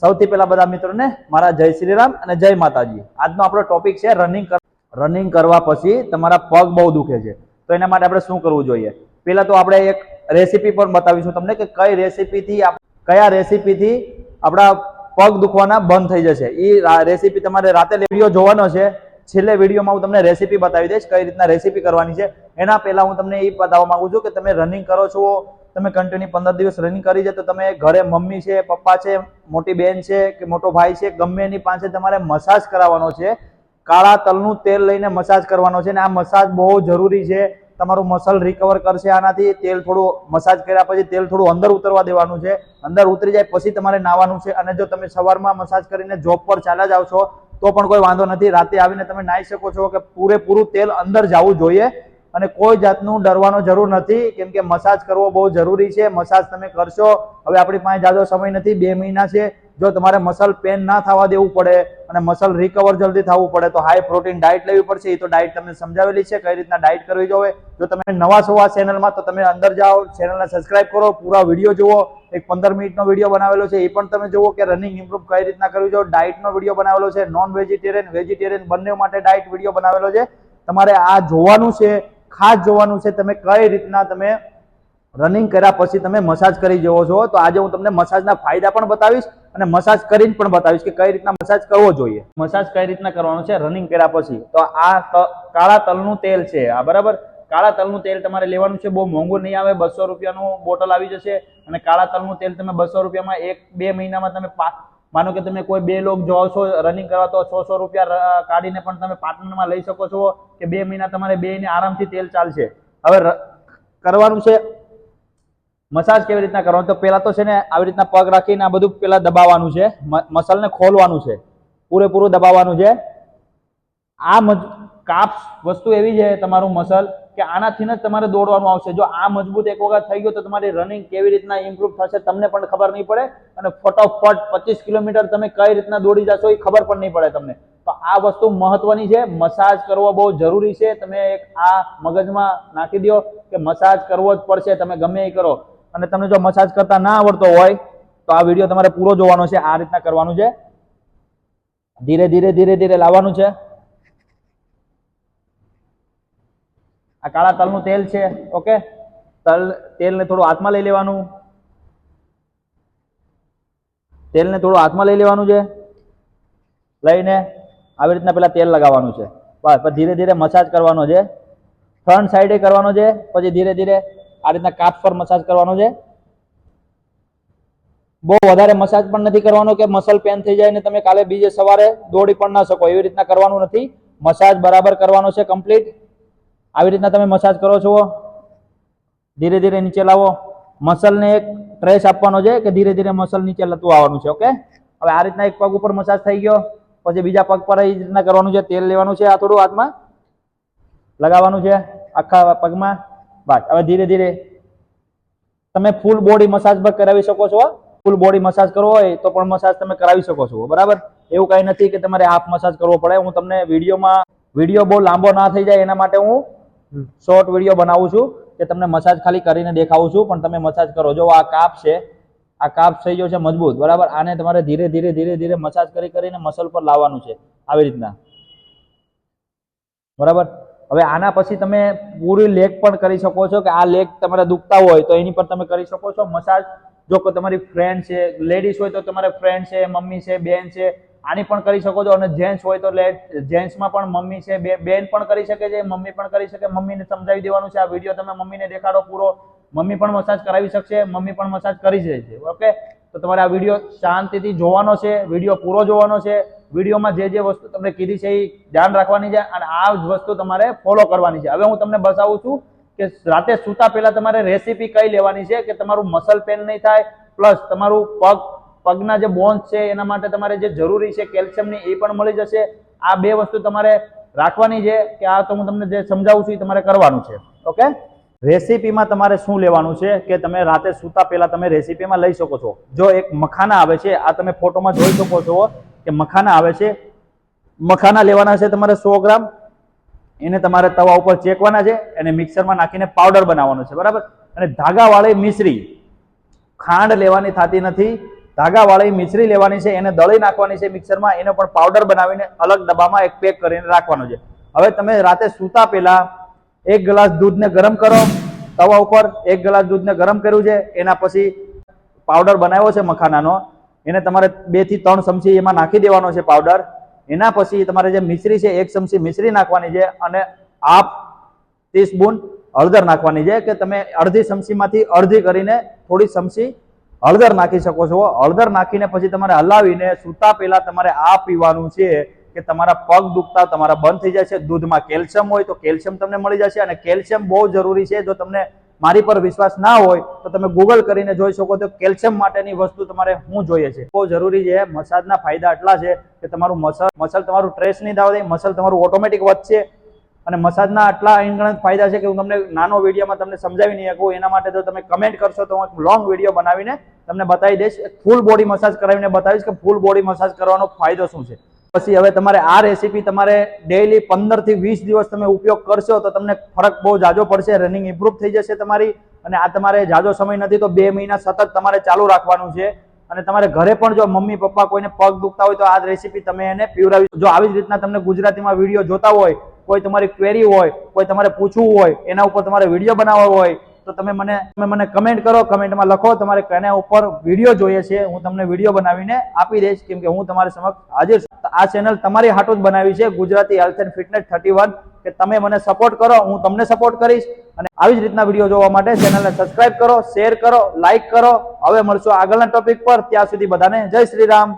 સૌથી પહેલા બધા મિત્રોને મારા જય શ્રી રામ અને જય માતાજી. આજનો આપણો ટોપિક છે રનિંગ રનિંગ કરવા પછી તમારા પગ બહુ દુખે છે. તો એના માટે આપણે શું કરવું જોઈએ? પહેલા તો આપણે એક રેસીપી પણ બતાવીશું તમને કે કઈ રેસીપીથી કયા રેસીપીથી આપણા પગ દુખવાના બંધ થઈ જશે. એ રેસીપી તમારે રાતે વીડિયો જોવાનો છે. છેલ્લે વિડીયોમાં હું તમને રેસીપી બતાવી દઈશ, કઈ રીતના રેસીપી કરવાની છે. એના પહેલા હું તમને એ બતાવવા માંગુ છું કે તમે રનિંગ કરો છો, તમે કન્ટિન્યુ પંદર દિવસ રનિંગ કરી છે, તો તમે ઘરે મમ્મી છે, પપ્પા છે, મોટી બહેન છે કે મોટો ભાઈ છે, ગમે એની પાસે તમારે મસાજ કરાવવાનો છે, કાળા તલનું તેલ લઈને મસાજ કરવાનો છે, અને આ મસાજ બહુ જરૂરી છે. તમારું મસલ રિકવર કરશે આનાથી, તેલ થોડું મસાજ કર્યા પછી તેલ થોડું અંદર ઉતરવા દેવાનું છે. અંદર ઉતરી જાય પછી તમારે નાવાનું છે, અને જો તમે સવારમાં મસાજ કરીને જોબ પર ચાલ્યા જાવ છો તો પણ કોઈ વાંધો નથી. રાતે આવીને તમે નાહી શકો છો કે પૂરેપૂરું તેલ અંદર જવું જોઈએ. અને કોઈ જાતનું ડરવાનો જરૂર નથી. કેમ કે મસાજ કરવો બહુ જરૂરી છે. મસાજ તમે કરશો. હવે આપણી પાસે જાજો સમય નથી. બે મહિના છે. જો તમારે મસલ પેન ના થવા દેવું પડે અને મસલ રિકવર જલ્દી થવું પડે, તો હાઈ પ્રોટીન ડાયટ લેવી પડશે. એ તો ડાયટ તમને સમજાવેલી છે, કઈ રીતના ડાયટ કરવી જોવે જો તમે નવા છો ચેનલમાં તો તમે અંદર જાઓ ચેનલને સબસ્ક્રાઇબ કરો, પૂરા વીડિયો જુઓ. એક પંદર મિનિટનો વીડિયો બનાવેલો છે, એ પણ તમે જુઓ કે રનિંગ ઇમ્પ્રુવ કઈ રીતના કરવી જોઈએ. ડાયટનો વીડિયો બનાવેલો છે નોન વેજીટેરિયન વેજીટેરિયન બંને માટે ડાયટ વીડિયો બનાવેલો છે. તમારે આ જોવાનું છે, ખાસ જોવાનું છે, તમે કઈ રીતના તમે રનિંગ કર્યા પછી તમે મસાજ કરી જવો છો. તો આજે હું તમને મસાજના ફાયદા પણ બતાવીશ અને મસાજ કરીને પણ બતાવીશ કે કઈ રીતના મસાજ કરવો જોઈએ. મસાજ કઈ રીતના કરવાનો છે? રનિંગ કર્યા પછી. તો આ કાળા તલનું તેલ છે. આ બરાબર? કાળા તલનું તેલ તમારે લેવાનું છે. બહુ મોંઘું નહીં આવે. બસો રૂપિયાનું બોટલ આવી જશે. અને કાળા તલનું તેલ તમે બસો રૂપિયામાં એક, બે મહિનામાં તમે માનો કે તમે કોઈ બે લોક જાઓ છો રનિંગ કરવા, તો છસો રૂપિયા કાઢીને પણ તમે પાર્ટનરમાં લઈ શકો છો કે બે મહિના તમારે બે ને આરામથી તેલ ચાલશે. હવે કરવાનું છે મસાજ કેવી રીતના કરવાનો? તો પહેલાં તો છે ને આવી રીતના પગ રાખીને આ બધું પહેલાં દબાવવાનું છે. મસલને ખોલવાનું છે. પૂરેપૂરું દબાવવાનું છે. આ કાપ્સ વસ્તુ એવી છે તમારું મસલ કે આનાથી જ તમારે દોડવાનું આવશે. જો આ મજબૂત એક વખત થઈ ગયો તો તમારી રનિંગ કેવી રીતના ઇમ્પ્રુવ થશે તમને પણ ખબર નહીં પડે અને ફટોફટ પચીસ કિલોમીટર તમે કઈ રીતના દોડી જશો એ ખબર પણ નહીં પડે તમને. તો આ વસ્તુ મહત્વની છે. મસાજ કરવો બહુ જરૂરી છે. તમે એક આ મગજમાં નાખી દો કે મસાજ કરવો જ પડશે. તમે ગમે એ કરો. અને તમને જો મસાજ કરતા ના આવડતો હોય, તો આ વીડિયો તમારે પૂરો જોવાનો છે, આ રીતના કરવાનું છે. ધીરે ધીરે ધીરે ધીરે લાવવાનું છે. આ કાળા તલનું તેલ છે ઓકે તલ, તેલને થોડું હાથમાં લઈ લેવાનું. તેલને થોડું હાથમાં લઈ લેવાનું છે. લઈને આવી રીતના પેલા તેલ લગાવવાનું છે. બસ ધીરે ધીરે મસાજ કરવાનો છે. ફ્રન્ટ સાઈડે કરવાનો છે, પછી ધીરે ધીરે આ રીતના કાપ પર મસાજ કરવાનો છે. બહુ વધારે મસાજ પણ નથી કરવાનો કે મસલ પેન થઈ જાય ને તમે કાલે બીજે સવારે દોડી પણ ના શકો. એવી રીતના કરવાનું નથી. મસાજ બરાબર કરવાનો છે કમ્પ્લીટ આવી રીતના તમે મસાજ કરો છો. ધીરે ધીરે નીચે લાવો. મસલને એક ટ્રેસ આપવાનો છે કે ધીરે ધીરે મસલ નીચે લતું આવવાનું છે ઓકે હવે આ રીતના એક પગ ઉપર મસાજ થઈ ગયો. પછી બીજા પગ પર એ રીતના કરવાનું છે. તેલ લેવાનું છે આ થોડું હાથમાં. લગાવવાનું છે આખા પગમાં. બસ હવે ધીરે ધીરે તમે ફૂલ બોડી મસાજ પણ કરાવી શકો છો ફૂલ બોડી મસાજ કરવો હોય તો પણ મસાજ તમે કરાવી શકો છો બરાબર? એવું કઈ નથી કે તમારે હાફ મસાજ કરવો પડે. હું તમને વિડીયોમાં વીડિયો બહુ લાંબો ના થઈ જાય એના માટે હું શોર્ટ વીડિયો બનાવું છું કે તમને મસાજ ખાલી કરીને દેખાવું છું પણ તમે મસાજ કરો. જો આ કાપ છે આ કાપ થઈ ગયો છે મજબૂત બરાબર? આને તમારે ધીરે ધીરે ધીરે ધીરે મસાજ કરી કરીને મસલ પર લાવવાનું છે આવી રીતના. બરાબર? હવે આના પછી તમે પૂરી લેગ પણ કરી શકો છો કે આ લેગ તમારે દુખતા હોય તો એની પર તમે કરી શકો છો મસાજ. જો કોઈ તમારી ફ્રેન્ડ છે લેડીઝ હોય તો તમારે ફ્રેન્ડ છે, મમ્મી છે, બેન છે, આની પણ કરી શકો છો. અને જેન્ટ્સ હોય તો જેન્ટ્સમાં પણ મમ્મી છે બેન પણ કરી શકે છે, મમ્મી પણ કરી શકે. મમ્મીને સમજાવી દેવાનું છે, આ વીડિયો તમે મમ્મીને દેખાડો પૂરો. મમ્મી પણ મસાજ કરાવી શકશે, મમ્મી પણ મસાજ કરી જાય છે. ઓકે તો તમારે આ વીડિયો શાંતિથી જોવાનો છે વીડિયો પૂરો જોવાનો છે. વિડીયોમાં જે જે વસ્તુ તમને કીધી છે એ ધ્યાન રાખવાની છે અને આ જ વસ્તુ તમારે ફોલો કરવાની છે. હવે હું તમને બતાવું છું કે રાતે સૂતા પહેલા તમારે રેસીપી કઈ લેવાની છે કે તમારું મસલ પેન નહીં થાય પ્લસ તમારું પગ, પગના જે બોન્સ છે એના માટે તમારે જે જરૂરી છે કેલ્શિયમની એ પણ મળી જશે. આ બે વસ્તુ તમારે રાખવાની છે કે આ તો હું તમને જે સમજાવું છું એ તમારે કરવાનું છે. ઓકે રેસીપીમાં તમારે શું લેવાનું છે કે તમે રાતે સૂતા પહેલા તમે રેસીપીમાં લઈ શકો છો. જો એક મખાના આવે છે, આ તમે ફોટોમાં જોઈ શકો છો. કે મખાના આવે છે. મખાના લેવાના છે તમારે સો ગ્રામ. એને તમારે તવા ઉપર ચેકવાના છે એને મિક્સરમાં નાખીને પાવડર બનાવવાનો છે. બરાબર? અને ધાગાવાળી મિશ્રી. ખાંડ લેવાની થતી નથી. ધાગાવાળી મિશ્રી લેવાની છે, એને દળી નાખવાની છે મિક્સરમાં. એનો પણ પાવડર બનાવીને અલગ ડબ્બામાં એક પેક કરીને રાખવાનો છે. હવે તમે રાતે સૂતા પહેલા એક ગ્લાસ દૂધને ગરમ કરો. તવા ઉપર એક ગ્લાસ દૂધને ગરમ કર્યું છે. એના પછી પાવડર બનાવ્યો છે મખાનાનો. એને તમારે બેથી ત્રણ ચમચી એમાં નાખી દેવાનો છે પાવડર એના પછી તમારે જે મિશ્રી છે, એક ચમચી મિશ્રી નાખવાની છે અને હાફ ટીસ્પૂન હળદર નાખવાની છે, કે તમે અડધી ચમચીમાંથી અડધી કરીને થોડી ચમચી હળદર નાખી શકો છો. હળદર નાખીને પછી તમારે હલાવીને સૂતા પહેલા તમારે આ પીવાનું છે કે તમારા પગ દુખતા તમારા બંધ થઈ જાય છે. દૂધમાં કેલ્શિયમ હોય તો કેલ્શિયમ તમને મળી જશે અને કેલ્શિયમ બહુ જરૂરી છે. જો તમને મારી પર વિશ્વાસ ના હોય તો તમે ગૂગલ કરીને જોઈ શકો તો કેલ્શિયમ માટેની વસ્તુ તમારે શું જોઈએ છે. બહુ જરૂરી છે, મસાજના ફાયદા એટલા છે કે તમારું મસલ મસલ તમારું ટ્રેસ નહીં દાવ દે મસલ તમારું ઓટોમેટિક વધશે. અને મસાજના આટલા અનગણત ફાયદા છે કે હું તમને નાનો વિડીયોમાં તમને સમજાવી નહીં શકું, એના માટે જો તમે કમેન્ટ કરશો તો હું લોંગ વીડિયો બનાવીને તમને બતાવી દઈશ. ફૂલ બોડી મસાજ કરાવીને બતાવીશ કે ફૂલ બોડી મસાજ કરવાનો ફાયદો શું છે. પછી હવે તમારે આ રેસીપી તમારે ડેઈલી પંદરથી વીસ દિવસ તમે ઉપયોગ કરશો તો તમને ફરક બહુ જાજો પડશે રનિંગ ઇમ્પ્રુવ થઈ જશે તમારી અને આ તમારે જાજો સમય નથી તો બે મહિના સતત તમારે ચાલુ રાખવાનું છે. અને તમારે ઘરે પણ જો મમ્મી, પપ્પા કોઈને પગ દુખતા હોય તો આ રેસીપી તમે એને પીવડાવી જો આવી જ રીતના તમને ગુજરાતીમાં વીડિયો જોતા હોય, કોઈ તમારી ક્વેરી હોય, કોઈ તમારે પૂછવું હોય, એના ઉપર તમારે વીડિયો બનાવવો હોય તો તમે મને તમે મને કમેન્ટ કરો કમેન્ટમાં લખો. તમારે કેના ઉપર વીડિયો જોઈએ છે, હું તમને વીડિયો બનાવીને આપી દઈશ, કેમ કે હું તમારી સમક્ષ હાજર છું. આ ચેનલ તમારી હાટું જ બનાવી છે, Gujarati health and fitness thirty one કે તમે મને સપોર્ટ કરો, હું તમને સપોર્ટ કરીશ. અને આવી જ રીતના વીડિયો જોવા માટે ચેનલને સબસ્ક્રાઇબ કરો શેર કરો લાઇક કરો. હવે મળશું આગળના ટોપિક પર. ત્યાં સુધી બધાને જય શ્રી રામ.